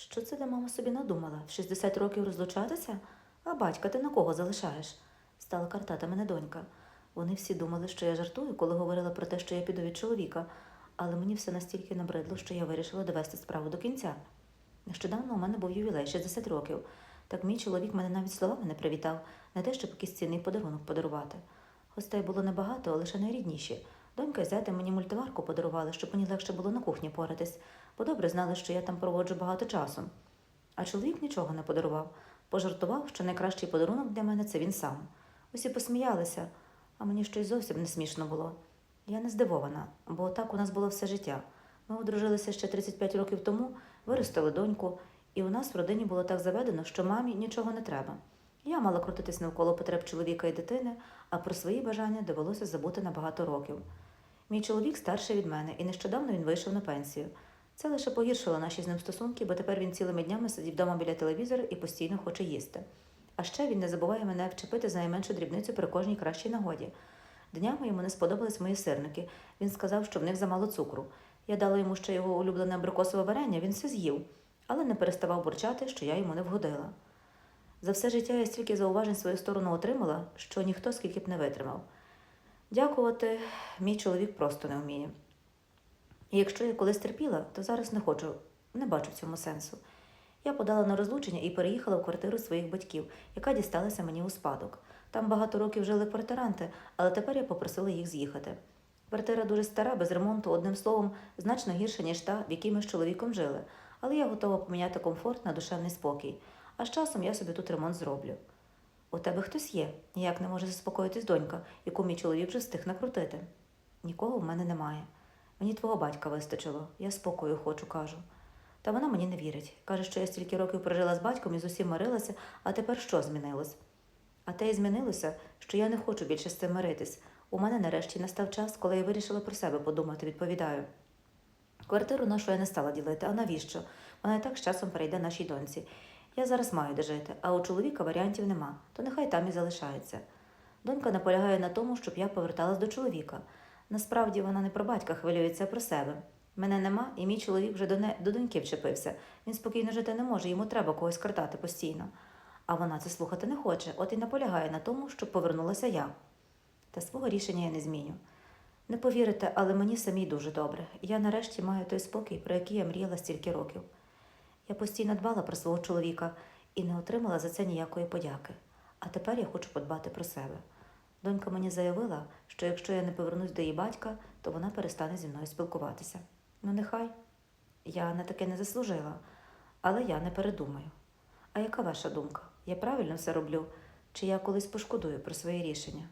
Що це де мама собі надумала? В 60 років розлучатися? А батька, ти на кого залишаєш? Стала картати мене донька. Вони всі думали, що я жартую, коли говорила про те, що я піду від чоловіка, але мені все настільки набридло, що я вирішила довести справу до кінця. Нещодавно у мене був ювілей 60 років. Так мій чоловік мене навіть словами не привітав, не те, щоб якийсь цінний подарунок подарувати. Гостей було небагато, а лише найрідніші. Донька і зятя мені мультиварку подарували, щоб мені легше було на кухні поратись, бо добре знали, що я там проводжу багато часу. А чоловік нічого не подарував. Пожартував, що найкращий подарунок для мене це він сам. Усі посміялися, а мені щось зовсім не смішно було. Я не здивована, бо так у нас було все життя. Ми одружилися ще 35 років тому, виростили доньку, і у нас в родині було так заведено, що мамі нічого не треба. Я мала крутитись навколо потреб чоловіка і дитини, а про свої бажання довелося забути на багато років. Мій чоловік старший від мене, і нещодавно він вийшов на пенсію. Це лише погіршило наші з ним стосунки, бо тепер він цілими днями сидів вдома біля телевізора і постійно хоче їсти. А ще він не забуває мене вчепити за найменшу дрібницю при кожній кращій нагоді. Днями йому не сподобались мої сирники. Він сказав, що в них замало цукру. Я дала йому ще його улюблене абрикосове варення, він все з'їв, але не переставав бурчати, що я йому не вгодила. За все життя я стільки зауважень свою сторону отримала, що ніхто скільки б не витримав. Дякувати, мій чоловік просто не вміє. І якщо я колись терпіла, то зараз не хочу, не бачу в цьому сенсу. Я подала на розлучення і переїхала в квартиру своїх батьків, яка дісталася мені у спадок. Там багато років жили квартиранти, але тепер я попросила їх з'їхати. Квартира дуже стара, без ремонту, одним словом, значно гірша, ніж та, в якій ми з чоловіком жили. Але я готова поміняти комфорт на душевний спокій. А з часом я собі тут ремонт зроблю. У тебе хтось є, ніяк не може заспокоїтись донька, яку мій чоловік вже встиг накрутити. Нікого в мене немає. Мені твого батька вистачило, я спокою хочу, кажу. Та вона мені не вірить. Каже, що я стільки років прожила з батьком і з усім мирилася, а тепер що змінилось? А те й змінилося, що я не хочу більше з цим миритись. У мене нарешті настав час, коли я вирішила про себе подумати, відповідаю. Квартиру нашу я не стала ділити, а навіщо? Вона і так з часом перейде нашій доньці. Я зараз маю де жити, а у чоловіка варіантів нема, то нехай там і залишається. Донька наполягає на тому, щоб я поверталась до чоловіка. Насправді вона не про батька хвилюється, а про себе. Мене нема, і мій чоловік вже до, не... до доньки вчепився. Він спокійно жити не може, йому треба когось картати постійно. А вона це слухати не хоче, от і наполягає на тому, щоб повернулася я. Та свого рішення я не зміню. Не повірите, але мені самій дуже добре. Я нарешті маю той спокій, про який я мріяла стільки років. Я постійно дбала про свого чоловіка і не отримала за це ніякої подяки. А тепер я хочу подбати про себе. Донька мені заявила, що якщо я не повернусь до її батька, то вона перестане зі мною спілкуватися. Ну, нехай. Я на таке не заслужила, але я не передумаю. А яка ваша думка? Я правильно все роблю? Чи я колись пошкодую про своє рішення?